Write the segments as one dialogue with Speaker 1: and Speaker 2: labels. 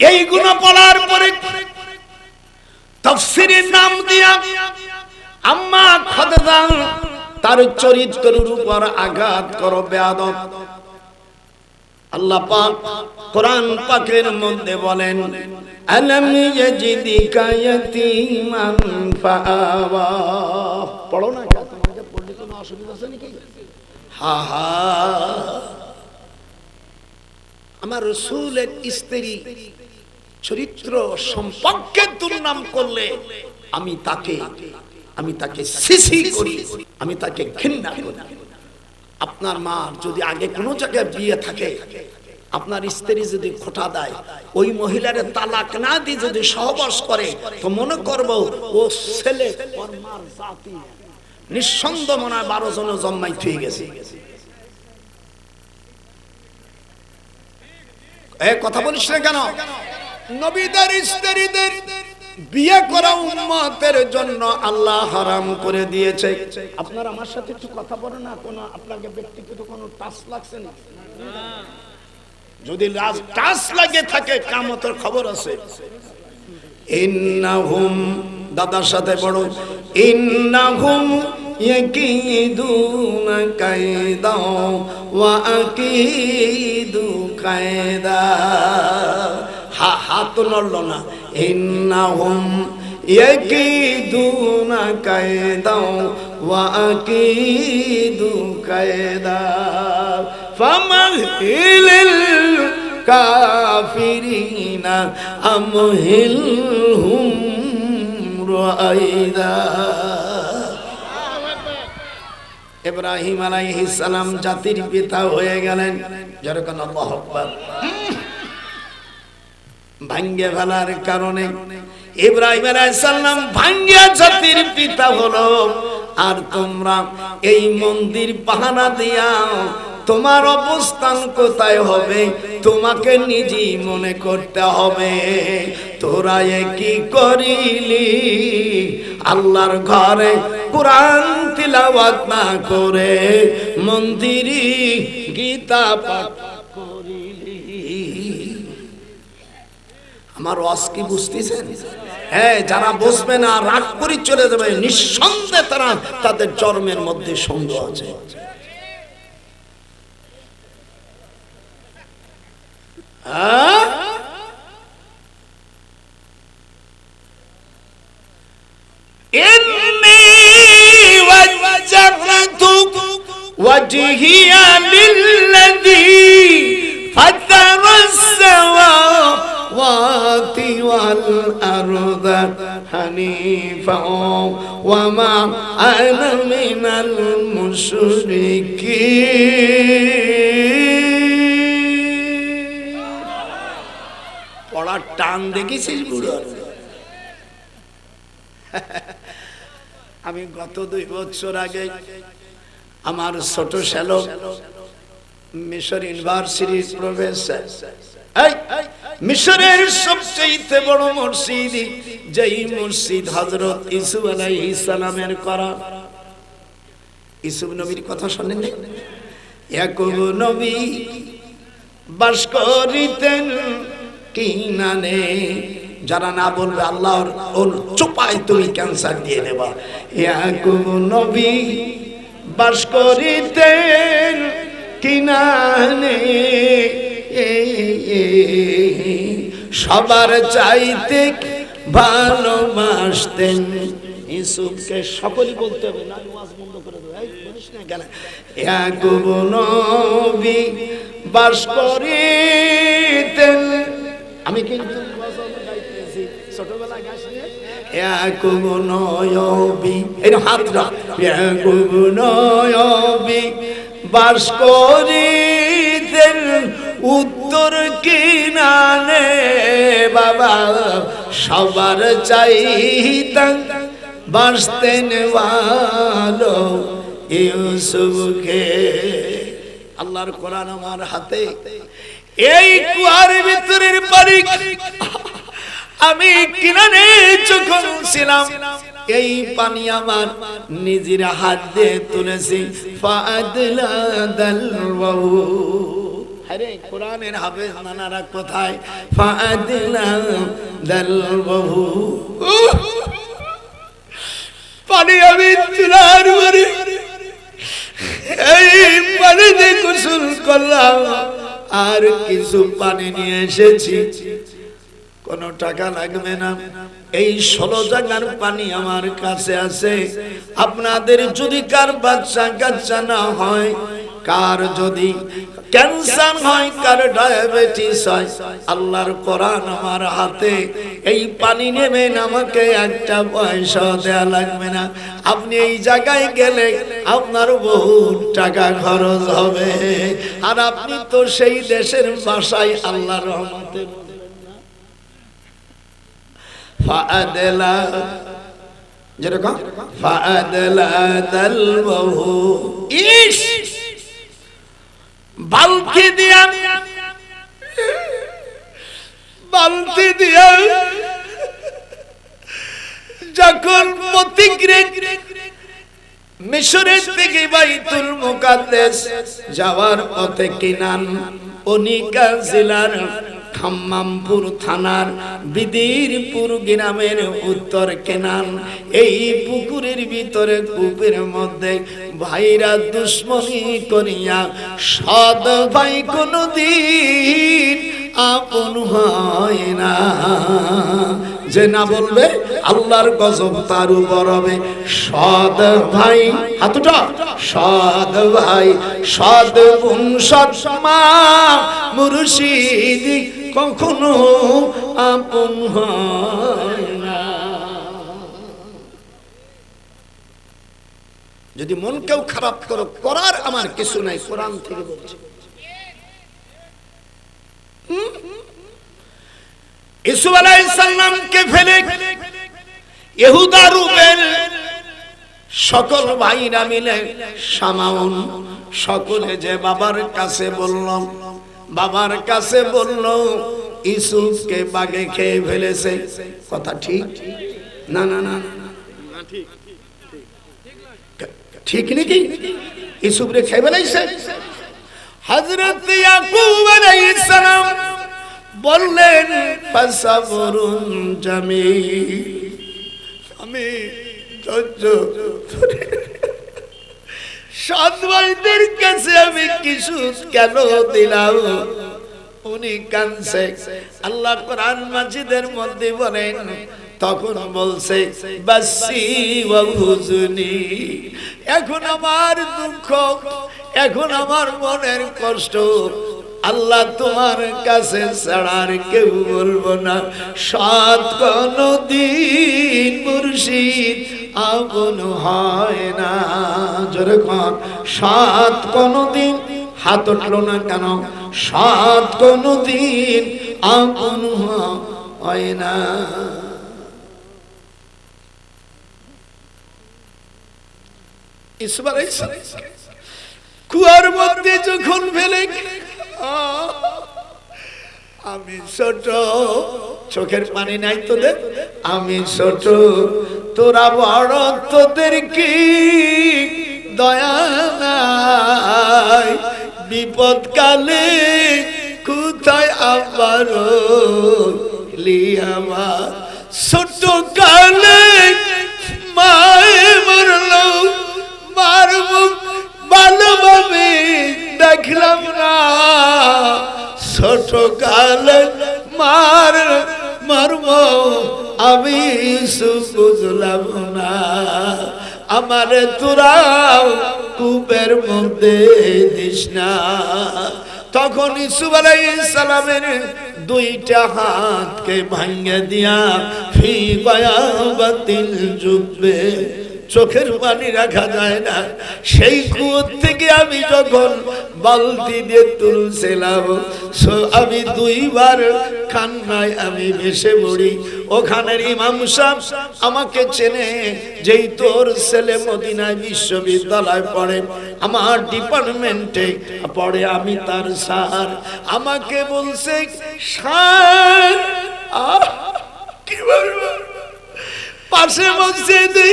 Speaker 1: এইগুলো পড়ার পরে তফসিরের নাম দিয়া আম্মা খদদা তার চরিত্রের উপর আঘাত করো, বেয়াদব। আল্লাহ পাক কোরআন পাকের মধ্যে বলেন, আলম ইয়াজিদিকা ইয়াতীমান ফাআওয়া। পড়ো না কা তোমাকে পড়লে কোনো অসুবিধা আছে নাকি? হা হা। আমার রসুলের স্ত্রী চরিত্র সম্পর্কে দুর্নাম করলে আমি তাকে আমি তাকে সিসি করি, আমি তাকে ঘৃণা করি। আপনার মা যদি আগে কোনো জায়গায় বিয়ে থাকে, আপনার স্ত্রী যদি খোটা দেয়, ওই মহিলার তালাক না দিয়ে যদি সহবাস করে, তো মনে করব ও ছেলে নিঃসন্দ মনে হয় বারো জন জন্মাই হয়ে গেছে এ, কথা বলিস না কেন? নবীদের স্ত্রীদের বিয়ে করা উম্মতের জন্য আল্লাহ হারাম করে দিয়েছে। আপনার আমার সাথে একটু কথা বলে না, কোনো আপনাকে ব্যক্তিগত কোনো টাচ লাগছে না? যদি টাচ লাগে থাকে কামতের খবর আছে। ইন্নাহুম, দাদার সাথে বড় ইন্নাহুম ইয়াকিদুনা কায়দা ওয়া আকিদু কায়দা হাত নড়ল না। ইন্নাহুম ইয়াকিদুনা কায়দাও ওয়া আকিদু কায়দা। ফামাহিলিল কাফিরিনা আমহিলহুম রাইদা। ইব্রাহিম আলাইহিস সালাম জাতির পিতা হয়ে গেলেন। যেরকম আল্লাহু আকবার। ভাঙ্গে ফেলার কারণে ইব্রাহিম আলাইহিস সালাম ভাঙ্গিয়া জাতির পিতা হলো। আর তোমরা এই মন্দির পাহারা দিয়া, তোমার অবস্থান কোথায় হবে? তোমাকে নিজেই মনে করতে হবে। তোরা এ কি করিলি? আল্লাহর ঘরে কোরআন তিলাওয়াত না করে মন্দিরি গীতা পাঠ আমার রস কি বুঝতেছেন হ্যাঁ যারা বসবে না রাগ করে চলে যাবে নিঃসন্দেহে তারা তাদের জন্মের মধ্যে সন্দেহ আছে হ্যাঁ? إني وجهت وجهي للذي فطر السماوات والأرض حنيفا وما أنا من المشركين পড়ার টান দেখেছিস বুড়ো আমি গত দুই বছর আগে আমার ছোট শ্যালক মিশর ইউনিভার্সিটির প্রফেসর এই, মিশরের সবচেয়ে বড় মসজিদ যেই মসজিদ হজরত ইসুফ আলাইহিস সালামের করা। ইসুফ নবীর কথা শোনেন ইয়াকুব নবী বাস করিতেন কিনানে যারা না বলবে আল্লাহর ওর চোপায় তুমি ক্যান্সার দিয়ে দেবা। ইয়াকুব নবী বাস করিতেন কিনানে সবার চাইতে ভালোবাসতেন। ইসুফকে সকলই বলতে হবে না ওয়াজ বন্ধ করে দেবে এই, বলিস না কেন? ইয়াকুব নবী বাস করিতেন। আমি কিন্তু ছোটবেলায় গাছ বাস করিতেন। উত্তর কিনানে বাবা, সবার চাইতেন বাসতেন ভালো ইউসুফকে। আল্লাহর কোরআন আমার হাতে। এই কুয়ার ভিতরের বাড়ি আমি কিনারে যখন ছিলাম, এই পানি আমার নিজের হাত দিয়ে তুলেছি। ফাদলা দালওয়াহু আরে কোরআনের হাফেজ নানারা কোথায়? ফাদিলা দাল বহু পানি আমি চুলার মারে এই পানিতে গোসল করলাম। আর কিছু পানি নিয়ে এসেছি। কোনো টাকা লাগবে না। এই ষোলো জায়গার পানি আমার কাছে আছে। আপনাদের যদি কার বাচ্চা কাচ্চা না হয়, কার যদি ক্যান্সার হয়, কার ডায়াবেটিস হয়। আল্লাহর কোরআন আমার হাতে। এই পানি নেবেন আমাকে একটা পয়সা দেয়া লাগবে না। আপনি এই জায়গায় গেলে আপনার বহু টাকা খরচ হবে। আর আপনি তো সেই দেশের ভাষায় আল্লাহর রহমতে ফাদেলা যেরকম ফাদেলা দলবহু ইস! বালতি দিয়া। বালতি দিয়া। যখন প্রতিক্রিয়া মিশরের থেকে বাইতুল মুকাদ্দেস যাওয়ার পথে কিনান, অনিকা জেলার খাম্মামপুর থানার বিদিরপুর গ্রামের উত্তর কেনান। এই পুকুরের ভিতরে কূপের মধ্যে ভাইরা দুশ্মনী করিয়া সদ ভাই কোনদিন আপন হয় না। যে না বলবে, আল্লাহর গজব তার উপর হবে। সদ ভাই হাতুটা সদ ভাই সদ সদ মা, মুর্শিদ কখনো আপন হয় না। যদি মন কেউ খারাপ করো, করার আমার কিছু নাই, কোরআন থেকে বলছে। ইসু আলাইসাল্লামকে ফেলে ইহুদা সকল ভাইরা মিলে সামাউন সকলে যে বাবার কাছে বলল বাবার কাছে বলল ইসুফকে বাগে খেয়ে ফেলেছে। কথা ঠিক? না না না ঠিক নাকি? ইসুফ রে খেয়ে ফেলেছে? হযরত ইয়াকুব আলাইহিস সালাম বললেন, ফাসাবরুন জামিল আমি ধৈর্য ধরে সাত ভাইদের কাছে আমি কিছু কেন দিলাম? উনি কানছে আল্লাহ কোরআন মাজিদের মধ্যে বলেন, তখন বলছে, বাসি হুজুনি, এখন আমার দুঃখ, এখন আমার মনের কষ্ট। আল্লাহ তোমার কাছে ছাড়ার কেউ বলব না। সাত কোন দিন মুর্শিদ আপন হয় না। যেরকম সাত কোন দিন হাত উঠল না কেন? সাত কোন দিন আপন হয় না। কুয়ার মধ্যে যখন ফেলে আমি ছোট, চোখের পানি নাই তোদের, আমি ছোট তোরা বড় তোদের কি দয়া নাই? বিপদ কালে কোথায় আবার আমার? ছোট কালে মায়ে মরলো, মার ভালোভাবে দেখলাম না। ছোট কালে মার মারব আমি বুঝলাম না। আমার তোরাও কূপের মধ্যে দিস না। তখন ইসুফ সালামের দুইটা হাতকে ভাঙ্গে দিয়া ফি বায়াবাতিল জুববে চোখের পানি রাখা যায় না। সেই কুয়োর থেকে আমি যখন বালতি দিয়ে তুলছিলাম সো আমি দুইবার কান্নায় আমি ভেসে মরি ওখানের ইমাম সাহেব আমাকে চেনে যেই তোর ছেলে মদিনায় বিশ্ববিদ্যালয় পড়ে আমার ডিপার্টমেন্টে পড়ে আমি তার স্যার। আমাকে বলছে স্যার আহ, কি বলব? পাশে তুই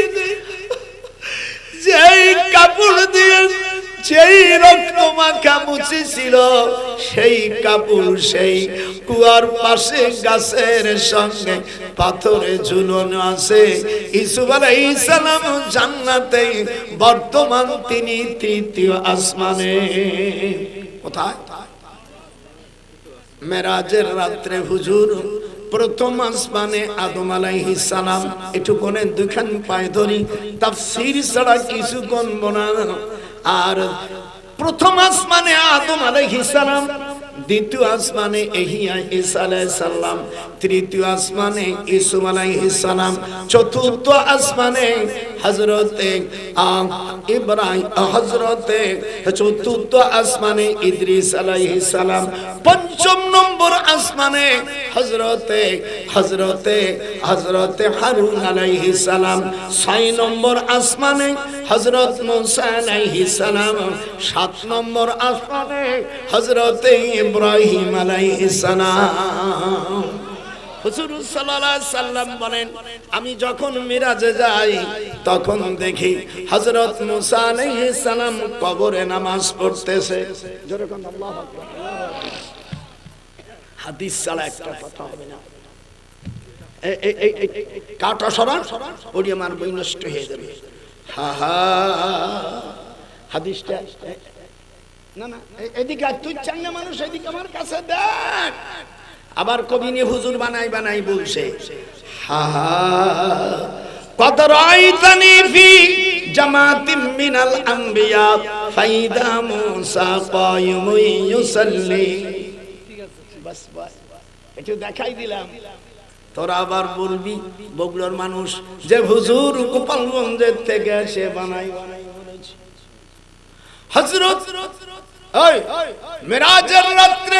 Speaker 1: যেই কাপড় দিয়ে যেই রক্ত মাখা মুছে ছিল সেই কাপড় সেই কুয়ার পাশে গাছের সঙ্গে পাথরে ঝুলনো আছে। জান্নাতে বর্তমান তিনি তৃতীয় আসমানে। কোথায়? মেরাজের রাত্রে হুজুর প্রথম আসমানে আদম আলাইহিস সালাম, একটু কোনে দুখান পায়ে ধরি, তাফসীর ছাড়া কিছু কোন না। আর প্রথম আসমানে আদম আলাইহিস সালাম, দ্বিতীয় আসমানে এহিয়া ঈসা আলাইহিস সালাম, তৃতীয় আসমানে ইসুফ আলাইহিস সালাম, চতুর্থ আসমানে হযরতে ইব্রাহিম, হযরতে চতুর্থ আসমানে ইদ্রিস আলাইহিস সালাম, পঞ্চম নম্বর আসমানে হযরতে হযরতে হযরতে হারুন আলাইহিস সালাম, ছয় নম্বর আসমানে হযরত মুসা আলাইহিস সালাম, সাত নম্বর আসমানে হযরতে ইব্রাহিম আলাইহিস সালাম। হুজুর সাল্লাল্লাহু সাল্লাম বলেন, আমি যখন মিরাজে যাই, তখন দেখি হযরত মুসা আলাইহিস সালাম কবরে নামাজ পড়তেছে। আল্লাহু আকবার। হাদিস ছাড়া একটা কথা হবে না। বই নষ্ট হয়ে যাবে। হা হা, হাদিসটা না না এদিকে তুই চাঙ্গা মানুষ, এদিকে আমার কাছে দেখ। আবার কবি নিয়ে হুজুর বানাই বানাই বলছে, হা কত রাইতানি ফি জামাতিম মিনাল আম্বিয়া, ফাইদা মুসা কায়ুমুন ইউসাল্লি। একটু দেখাই দিলাম। তোরা আবার বলবি, বগুড়ার মানুষ, যে হুজুর গোপালগঞ্জের থেকে সে বানাই বানাই ওই মেরাজের রাত্রে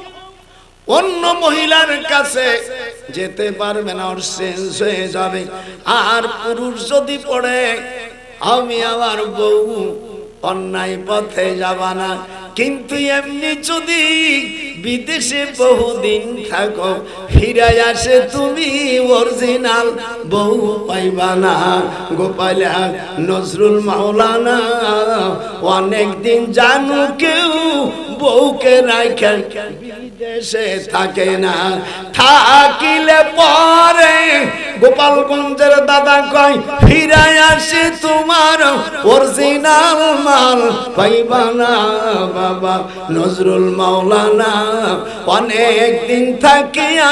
Speaker 1: অন্য মহিলার কাছে যেতে পারবে না, ওর শেষ হয়ে যাবে। আর পুরুষ যদি পড়ে, আমি আমার বউ অন্যায় পথে যাব না। কিন্তু এমনি যদি বিদেশে বহুদিন থাকো, ফিরে আসে তুমি অরিজিনাল বউ পাইবা না। গোপালা নজরুল মাওলানা অনেক দিন জানু কেউ বউকে রাখে বিদেশে থাকে না। থাকিলে পরে গোপালগঞ্জের দাদা কয় ফিরাই আসে তোমার অরিজিনাল মাল পাইবা না বাবা। নজরুল মাওলানা অনেক দিন থাকিয়া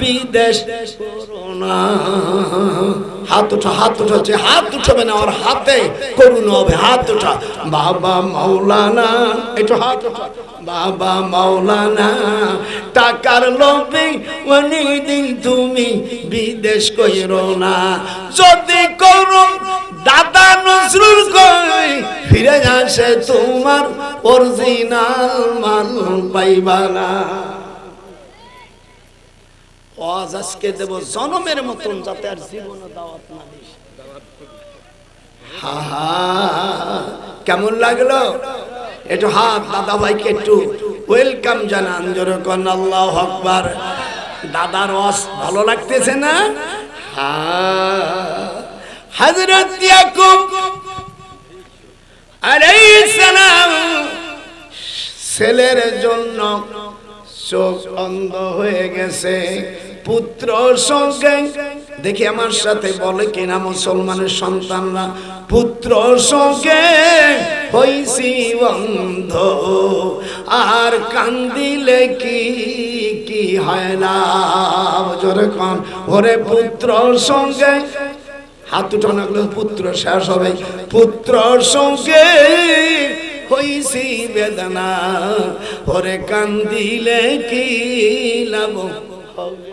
Speaker 1: বিদেশ করোনা হাত উঠা, হাত উঠাচ্ছে হাত উঠাবে না, ওর হাতে করুন হবে। হাত উঠা। বাবা মাওলানা, একটু হাত উঠা। বাবা মাওলানা, টাকার লোভে অনেকদিন তুমি বিদেশ কইরো না। যদি করো দাদা নজরুল কই? ফিরে আসে তোমার অরিজিনাল মাল পাইবা না। ওয়াজ আজকে দেব জনমের মতন যাতে আর জীবনে দাওয়াত না দিস। হা হা, কেমন লাগল? একটু হাত দাদা ভাইকে একটু ওয়েলকাম জানান যেরকম আল্লাহ আকবার। দাদার ওয়াজ ভালো লাগতেছে না? হ্যাঁ সালাম ছেলের জন্য চোখ অন্ধ হয়ে গেছে, পুত্র সঙ্গে। দেখি আমার সাথে বলে কিনা মুসলমানের সন্তানরা, পুত্র সঙ্গে হইছি অন্ধ। আর কান্দিলে কি কি হয় না? জোরে কন, ওরে পুত্র সঙ্গে হাত দুটো নাগলো পুত্র শেষ হবে। পুত্র সঙ্গে হইছি বেদনা। ওরে কান্দিলে কি লাভ হবে?